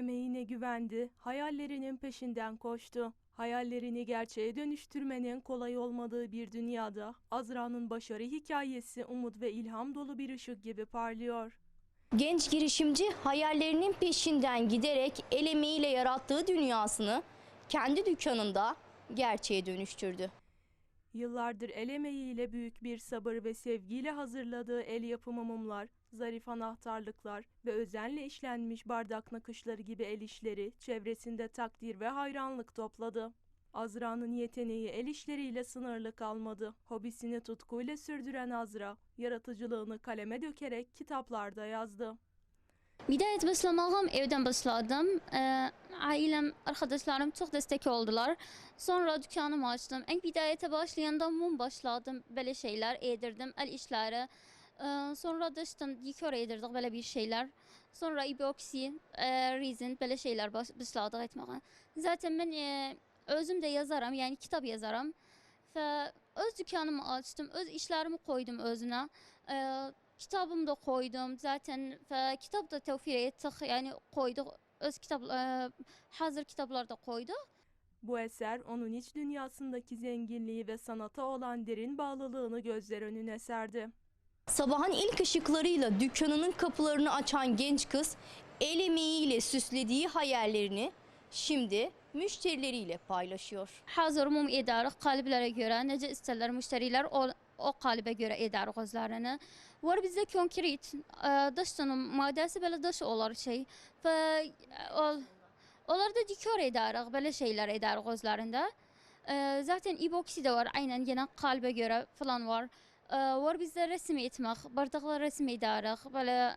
emeğine güvendi, hayallerinin peşinden koştu. Hayallerini gerçeğe dönüştürmenin kolay olmadığı bir dünyada Azra'nın başarı hikayesi umut ve ilham dolu bir ışık gibi parlıyor. Genç girişimci hayallerinin peşinden giderek el emeğiyle yarattığı dünyasını kendi dükkanında gerçeğe dönüştürdü. Yıllardır el emeğiyle büyük bir sabır ve sevgiyle hazırladığı el yapımı mumlar, zarif anahtarlıklar ve özenle işlenmiş bardak nakışları gibi el işleri çevresinde takdir ve hayranlık topladı. Azra'nın yeteneği el işleriyle sınırlı kalmadı. Hobisini tutkuyla sürdüren Azra, yaratıcılığını kaleme dökerek kitaplarda yazdı. Bidayet başlamağım evden başladım. Ee, ailem, arkadaşlarım çok destek oldular. Sonra dükkanımı açtım. En bidayete başlayanda mum başladım. Böyle şeyler edirdim, el işleri. Ee, sonra da işte dekor edirdik böyle bir şeyler. Sonra epoksi, e, resin böyle şeyler baş, başladık etmeye. Zaten ben e, özüm de yazarım, yani kitap yazarım. Ve öz dükkanımı açtım, öz işlerimi koydum özüne. Ee, kitabımı da koydum zaten ve kitap da tevfir ettik yani koyduk öz kitap e, hazır kitaplar da koyduk. Bu eser onun iç dünyasındaki zenginliği ve sanata olan derin bağlılığını gözler önüne serdi. Sabahın ilk ışıklarıyla dükkanının kapılarını açan genç kız el emeğiyle süslediği hayallerini şimdi müşterileriyle paylaşıyor. Hazır mum edarıq qaliblərə görə necə istərlər müştərilər o qalibə görə edərik özlərini. Var bizdə konkret e, daşların maddəsi belə daş olar şey və e, ol, onlar da dekor edərik, belə şeylər edərik özlərində. E, zaten epoksi də var, aynən yenə qalibə görə falan var. Var bizdə resim etmək, bardaqlar resim edərik, belə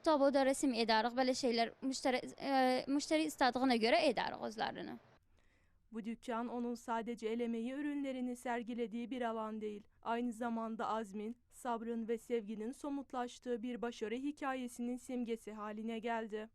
taboda resim edərik, belə şeylər müştəri müştəri istədiyinə görə edərik özlərini. Bu dükkan onun sadece el emeği ürünlerini sergilediği bir alan değil. Aynı zamanda azmin, sabrın ve sevginin somutlaştığı bir başarı hikayesinin simgesi haline geldi.